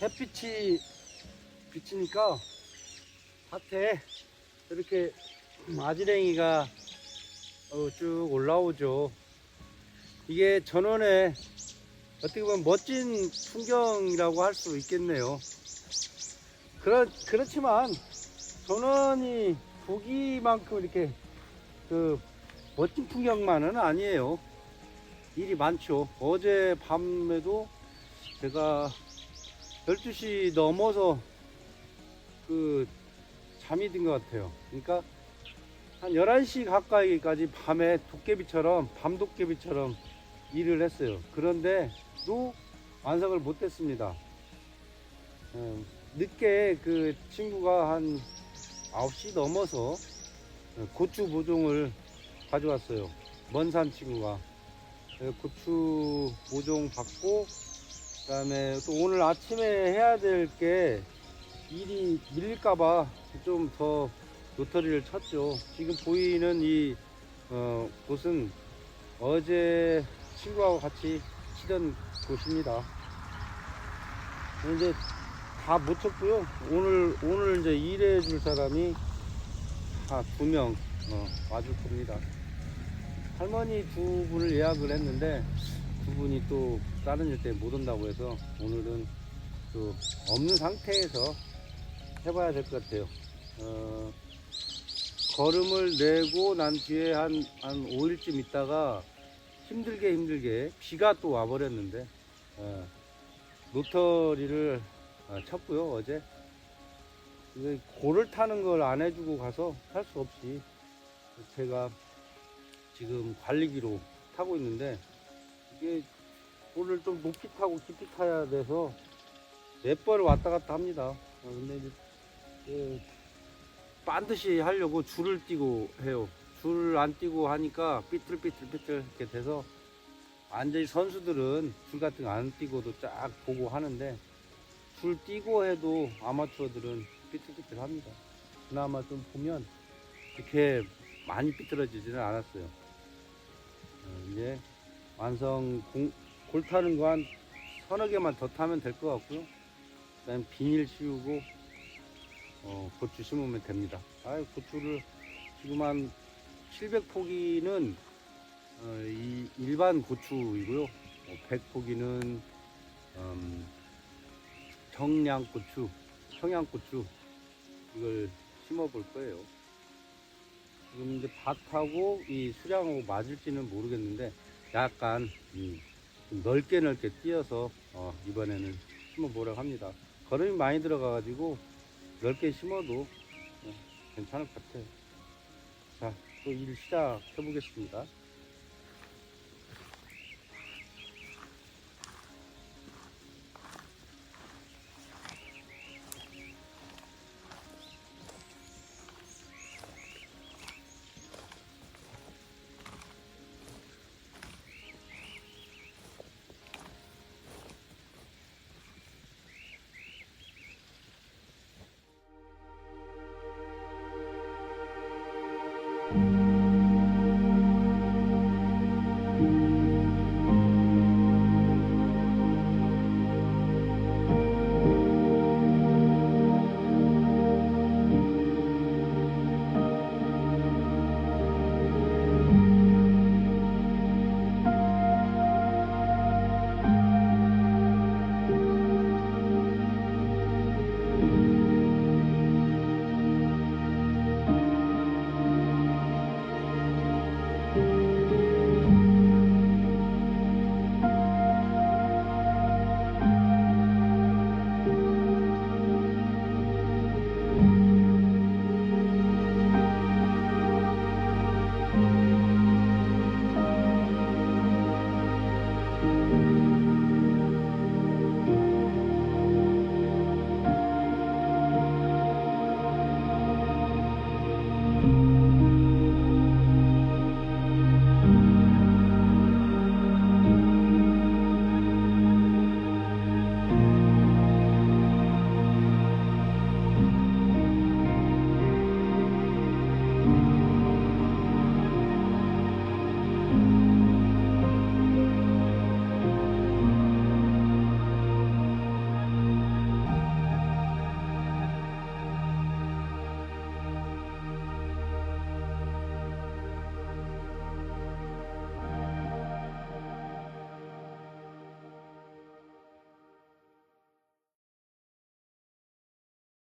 햇빛이 비치니까 밭에 이렇게 아지랭이가 어, 쭉 올라오죠. 이게 전원의 어떻게 보면 멋진 풍경이라고 할 수 있겠네요. 그렇, 그렇지만 전원이 보기만큼 이렇게 그 멋진 풍경만은 아니에요. 일이 많죠. 어제 밤에도 제가 12시 넘어서 그 잠이 든 것 같아요. 그러니까 한 11시 가까이까지 밤에 도깨비처럼, 밤도깨비처럼 일을 했어요. 그런데 또 완성을 못 했습니다. 어, 늦게 그 친구가 한 9시 넘어서 고추 모종을 가져왔어요. 먼산 친구가. 그래서 고추 모종 받고, 그 다음에 또 오늘 아침에 해야 될 게 일이 밀릴까봐 좀더 로터리를 쳤죠. 지금 보이는 이 어, 곳은 어제 친구하고 같이 치던 곳입니다. 이제 다 못 쳤고요. 오늘 오늘 이제 일해 줄 사람이 다 두명 어, 와줄 겁니다. 할머니 두 분을 예약을 했는데 두 분이 또 다른 일 때문에 못 온다고 해서 오늘은 또 없는 상태에서 해봐야 될 것 같아요. 어, 걸음을 내고 난 뒤에 한, 한 5일쯤 있다가 힘들게 힘들게 비가 또 와버렸는데 어, 노터리를 어, 쳤고요 어제 고를 타는 걸 안 해주고 가서 할수 없이 제가 지금 관리기로 타고 있는데 이게 고를 좀 높이 타고 깊이 타야 돼서 몇 번을 왔다 갔다 합니다. 어, 근데 이제 예, 반드시 하려고 줄을 띄고 해요. 줄 안 띄고 하니까 삐뚤삐뚤삐뚤 이렇게 돼서 완전히 선수들은 줄 같은 거 안 띄고도 쫙 보고 하는데 줄 띄고 해도 아마추어들은 삐뚤삐뚤 합니다. 그나마 좀 보면 이렇게 많이 삐뚤어지지는 않았어요. 어, 이제 완성 공, 골 타는 거 한 서너 개만 더 타면 될 것 같고요. 그다음 비닐 씌우고 어, 고추 심으면 됩니다. 아, 고추를 지금 한 700포기는 어, 이 일반 고추이고요. 100포기는 음, 청양고추, 청양고추 이걸 심어볼 거예요. 지금 이제 밭하고 이 수량하고 맞을지는 모르겠는데 약간 음, 좀 넓게 넓게 띄어서 어, 이번에는 심어보려고 합니다. 걸음이 많이 들어가가지고 넓게 심어도 어, 괜찮을 것 같아요. 자, 또 일 시작해 보겠습니다.